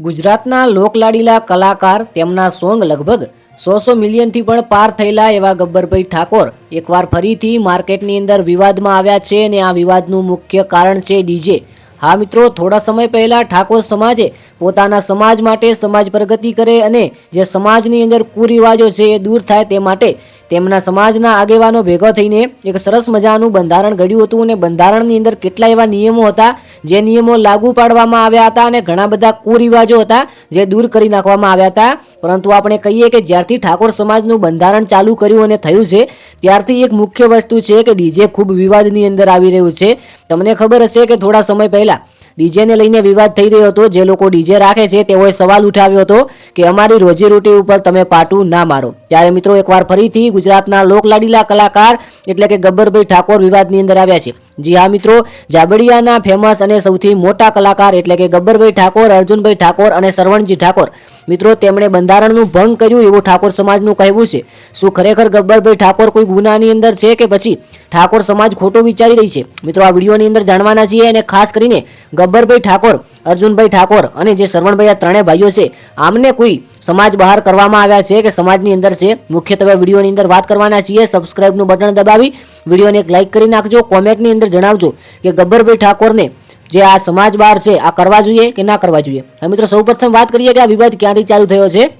ગુજરાતના લોકલાડીલા કલાકાર તેમના સોંગ લગભગ સો સો મિલિયનથી પણ પાર થયેલા એવા ગબ્બરભાઈ ઠાકોર એકવાર ફરીથી માર્કેટની અંદર વિવાદમાં આવ્યા છે અને આ વિવાદનું મુખ્ય કારણ છે ડીજે. હા મિત્રો, થોડા સમય પહેલા ઠાકોર સમાજે પોતાના સમાજ માટે સમાજ પ્રગતિ કરે અને જે સમાજની અંદર કુરિવાજો છે એ દૂર થાય તે માટે તેમના સમાજના આગેવાનો ભેગા થઈને એક સરસ મજાનું બંધારણ ઘડ્યું હતું અને બંધારણની અંદર કેટલા એવા નિયમો હતા, જે નિયમો લાગુ પાડવામાં આવ્યા હતા અને ઘણા બધા કુરિવાજો હતા જે દૂર કરી નાખવામાં આવ્યા હતા. પરંતુ આપણે કહીએ કે જ્યારથી ઠાકોર સમાજનું બંધારણ ચાલુ કર્યું અને થયું છે, ત્યારથી એક મુખ્ય વસ્તુ છે કે ડીજે ખૂબ વિવાદની અંદર આવી રહ્યું છે. તમને ખબર હશે કે થોડા સમય પહેલા ડીજેને લઈને વિવાદ થઈ રહ્યો હતો. જે લોકો ડીજે રાખે છે, તેઓએ સવાલ ઉઠાવ્યો હતો કે અમારી રોજીરોટી ઉપર તમે પાટું ના મારો. ત્યારે મિત્રો એકવાર ફરીથી ગુજરાતના લોકલાડીલા કલાકાર એટલે કે ગબ્બરભાઈ ઠાકોર વિવાદની અંદર આવ્યા છે. જી હા મિત્રો, જાબડિયાના ફેમસ અને સૌથી મોટા કલાકાર એટલે કે ગબ્બરભાઈ ઠાકોર, અર્જુનભાઈ ઠાકોર અને સરવણજી ઠાકોર. મિત્રો, તેમણે બંધારણનું ભંગ કર્યું એવું ઠાકોર સમાજનું કહેવું છે. શું ખરેખર ગબ્બરભાઈ ઠાકોર કોઈ ગુનાની અંદર છે કે પછી? ઠાકોર સમાજ ખોટું વિચારી રહી છે. મિત્રો, આ વિડીયોની અંદર જાણવાના છીએ અને ખાસ કરીને ગબ્બરભાઈ ઠાકોર, અર્જુનભાઈ ઠાકોર અને જે શ્રવણભાઈ આ ત્રણેય ભાઈઓ છે, આમને કોઈ સમાજ બહાર કરવામાં આવ્યા છે કે સમાજની અંદર છે? મુખ્યત્વે વિડીયોની અંદર વાત કરવાના છીએ. સબસ્ક્રાઇબનું બટન દબાવી વિડીયોને એક લાઇક કરી નાખજો. કોમેન્ટની અંદર જણાવજો કે ગબ્બરભાઈ ઠાકોરને જે આ સમાજ બહાર છે, આ કરવા જોઈએ કે ના કરવા જોઈએ? મિત્રો, સૌપ્રથમ વાત કરીએ કે આ વિવાદ ક્યાંથી ચાલુ થયો છે?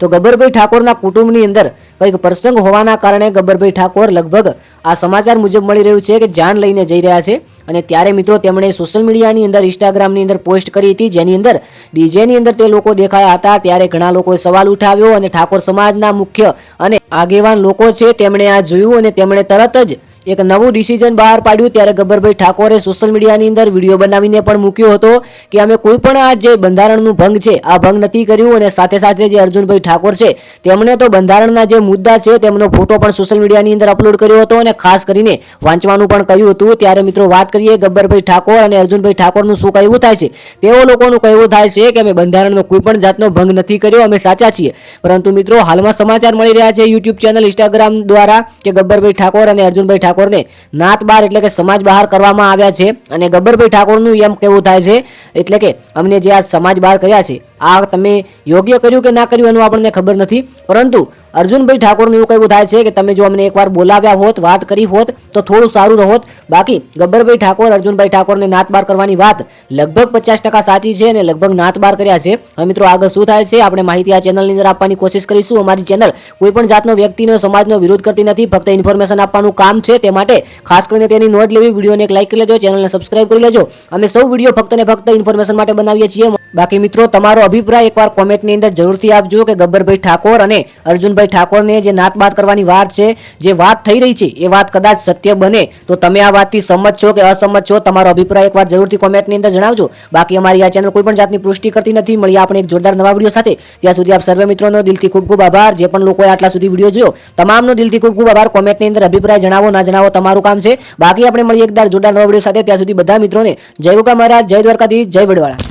તો ગબ્બરભાઈ ઠાકોરના કુટુંબની અંદર કંઈક પ્રસંગ હોવાના કારણે ગબ્બરભાઈ ઠાકોર લગભગ આ સમાચાર મુજબ મળી રહ્યું છે કે જાન લઈને જઈ રહ્યા છે. અને ત્યારે મિત્રો તેમણે સોશિયલ મીડિયાની અંદર ઇન્સ્ટાગ્રામની અંદર પોસ્ટ કરી હતી, જેની અંદર ડીજેની અંદર તે લોકો દેખાયા હતા. ત્યારે ઘણા લોકોએ સવાલ ઉઠાવ્યો અને ઠાકોર સમાજના મુખ્ય અને આગેવાન લોકો છે, તેમણે આ જોયું અને તેમણે તરત જ એક નવું ડિસિઝન બહાર પાડ્યું ત્યારે ગબ્બરભાઈ ઠાકોરે સોશિયલ મીડિયાની અંદર વીડિયો બનાવીને પણ મૂક્યો હતો કે અમે કોઈ પણ આ જે બંધારણનું ભંગ છે, આ ભંગ નથી કર્યું અને સાથે સાથે જે અર્જુનભાઈ ઠાકોર છે, તેમણે તો બંધારણના જે મુદ્દા છે, તેમનો ફોટો પણ સોશિયલ મીડિયાની અંદર અપલોડ કર્યો હતો અને ખાસ કરીને વાંચવાનું પણ કહ્યું હતું. ત્યારે મિત્રો વાત કરીએ ગબ્બરભાઈ ઠાકોર અને અર્જુનભાઈ ઠાકોરનું શું કહેવું થાય છે? તેઓ લોકોનું કહેવું થાય છે કે અમે બંધારણનો કોઈ પણ જાતનો ભંગ નથી કર્યો, અમે સાચા છીએ. પરંતુ મિત્રો હાલમાં સમાચાર મળી રહ્યા છે યુટ્યુબ ચેનલ ઇન્સ્ટાગ્રામ દ્વારા કે ગબ્બરભાઈ ઠાકોર અને અર્જુનભાઈ ઠાકોરને નાત એટલે કે સમાજ બહાર કરવામાં આવ્યા છે. અને ગબ્બરભાઈ ઠાકોરનું એમ કેવું થાય છે, એટલે કે અમને જે આ સમાજ બહાર કર્યા છે આ તમે યોગ્ય કર્યું કે ના કર્યું એનું આપણને ખબર નથી. પરંતુ અર્જુનભાઈ ઠાકોરનું એવું કહેવું થાય છે કે તમે જો અમને એકવાર બોલાવ્યા હોત, વાત કરી હોત, તો થોડું સારું રહોત. બાકી ગબ્બરભાઈ ઠાકોર, અર્જુનભાઈ ઠાકોરને નાતબાર કરવાની વાત લગભગ પચાસ ટકા સાચી છે અને લગભગ નાતબાર કર્યા છે. હવે મિત્રો આગળ શું થાય છે? આપણે માહિતી આ ચેનલની અંદર આપવાની કોશિશ કરીશું. અમારી ચેનલ કોઈ પણ જાતનો વ્યક્તિનો, સમાજનો વિરોધ કરતી નથી. ફક્ત ઇન્ફોર્મેશન આપવાનું કામ છે તે માટે ખાસ કરીને તેની નોટ લેવી. વિડીયોને એક લાઇક કરી લેજો, ચેનલને સબસ્ક્રાઇબ કરી લેજો. અમે સૌ વીડિયો ફક્ત ને ફક્ત ઇન્ફોર્મેશન માટે બનાવીએ છીએ. બાકી મિત્રો, તમારો અભિપ્રાય એકવાર કોમેન્ટની અંદર જરૂરથી આપજો કે ગબ્બરભાઈ ઠાકોર અને અર્જુનભાઈ ઠાકોરને જે નાત બાત કરવાની વાત છે, જે વાત થઈ રહી છે, એ વાત કદાચ સત્ય બને. તો તમે આ વાતથી સંમત છો કે અસંમત છો? તમારો અભિપ્રાય એકવાર જરૂરથી કોમેન્ટની અંદર જણાવજો. બાકી અમારી આ ચેનલ કોઈ પણ જાતની પુષ્ટિ કરતી નથી. મળીએ આપણે એક જોરદાર નવા વીડિયો સાથે. ત્યાં સુધી આપ સર્વે મિત્રોનો દિલથી ખૂબ ખૂબ આભાર. જે પણ લોકોએ આટલા સુધી વીડિયો જોયો, તમામનો દિલથી ખૂબ ખૂબ આભાર. કોમેન્ટની અંદર અભિપ્રાય જણાવો, ના જણાવો, તમારું કામ છે. બાકી આપણે મળીએ એકદાર જોરદાર નવા વીડિયો સાથે. ત્યાં સુધી બધા મિત્રોને જય ગોગા મહારાજ, જય દ્વારકાધીશ, જય વડવાળા.